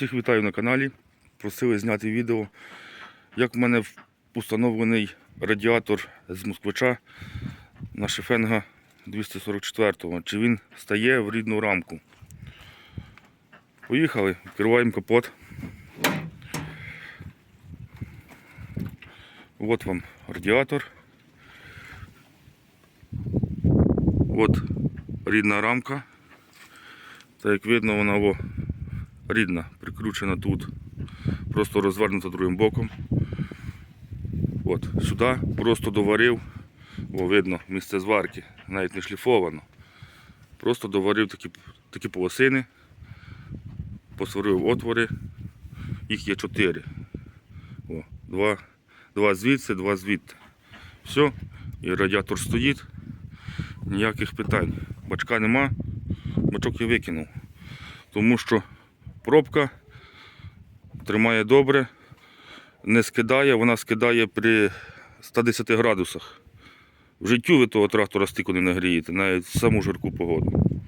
Всіх вітаю на каналі. Просили зняти відео, як в мене установлений радіатор з москвича на Шефенга 244-го. Чи він стає в рідну рамку. Поїхали, відкриваємо капот. От вам радіатор. От рідна рамка. Та як видно, вона рідна, прикручена тут. Просто розвернута другим боком. От, сюди просто доварив, о, видно, місце зварки, навіть не шліфовано. Просто доварив такі, такі полосини, посварив отвори, їх є чотири. О, два, два звідси, два звідти. Все, і радіатор стоїть, ніяких питань. Бачка нема, бачок я викинув. Тому що пробка тримає добре, не скидає, вона скидає при 110 градусах. В життю ви того трактора стільки не нагрієте, навіть саму жарку погоду.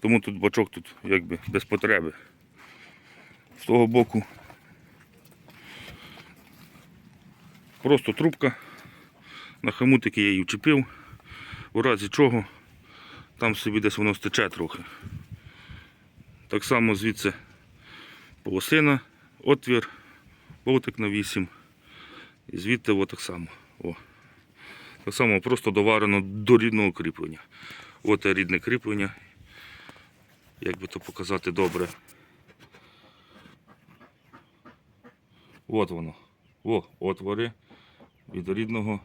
Тому тут бачок тут якби без потреби. З того боку просто трубка. На хомутики я її вчепив. У разі чого там собі десь воно стече трохи. Так само звідси полосина, отвір, болтик на 8. І звідти о, так само. О. Так само просто доварено до рідного кріплення. От рідне кріплення. Як би то показати добре. От воно. О, отвори від рідного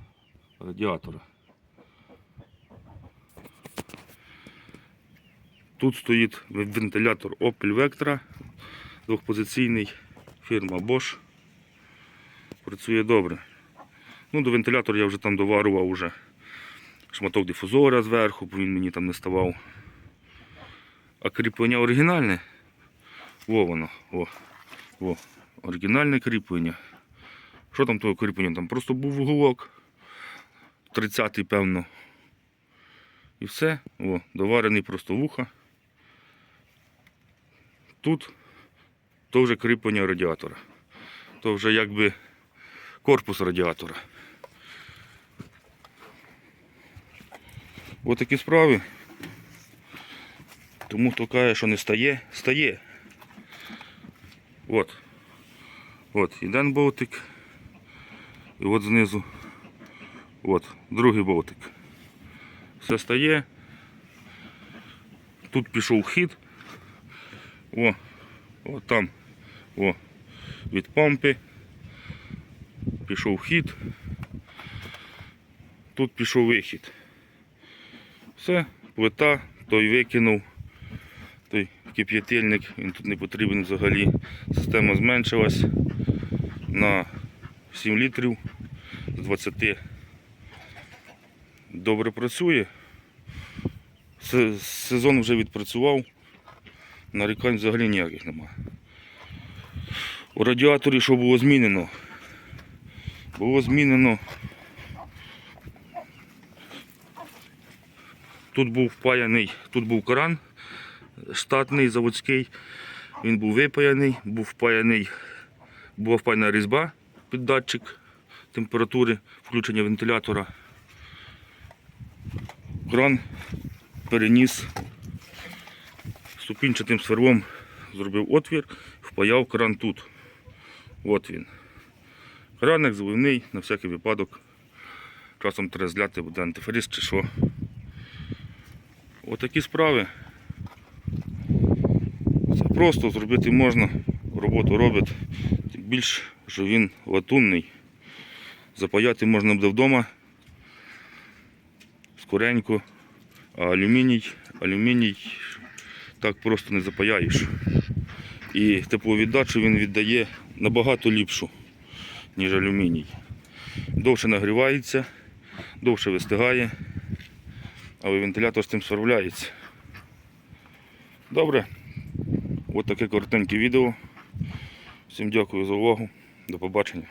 радіатора. Тут стоїть вентилятор Opel Vectra, двохпозиційний, фірма Bosch. Працює добре. Ну, до вентилятора я вже там доварував уже шматок дифузора зверху, бо він мені там не ставав. А кріплення оригінальне. Во воно, о, о, оригінальне кріплення. Що там того кріплення? Там просто був вуголок. 30-й, певно. І все. О, доварений просто вуха. Тут то вже кріплення радіатора. То вже якби корпус радіатора. Ось такі справи. Тому хто каже, що не стає, стає. От. От, один болтик. І от знизу. От, другий болтик. Все стає. Тут пішов хід. О, о там. О, від помпи. Пішов хід. Тут пішов вихід. Все, плита, той викинув. Той кип'ятильник, він тут не потрібен взагалі. Система зменшилась на 7 літрів з 20. Добре працює. Сезон вже відпрацював. Нарікань взагалі ніяких немає. У радіаторі що було змінено? Було змінено. Тут був впаяний, тут був кран штатний, заводський. Він був випаяний, був впаяний, була впаяна різьба під датчик температури, включення вентилятора. Кран переніс ступінчатим сверлом, зробив отвір, впаяв кран тут. От він. Краник заливний на всякий випадок. Часом треба зляти буде антифриз чи що. Отакі справи. Це просто зробити можна, роботу робить. Тим більш, що він латунний. Запаяти можна буде вдома скоренько, а алюміній, алюміній так просто не запаяєш. І тепловіддачу він віддає набагато ліпшу, ніж алюміній. Довше нагрівається, довше вистигає, але вентилятор з цим справляється. Добре, от таке коротеньке відео. Всім дякую за увагу. До побачення.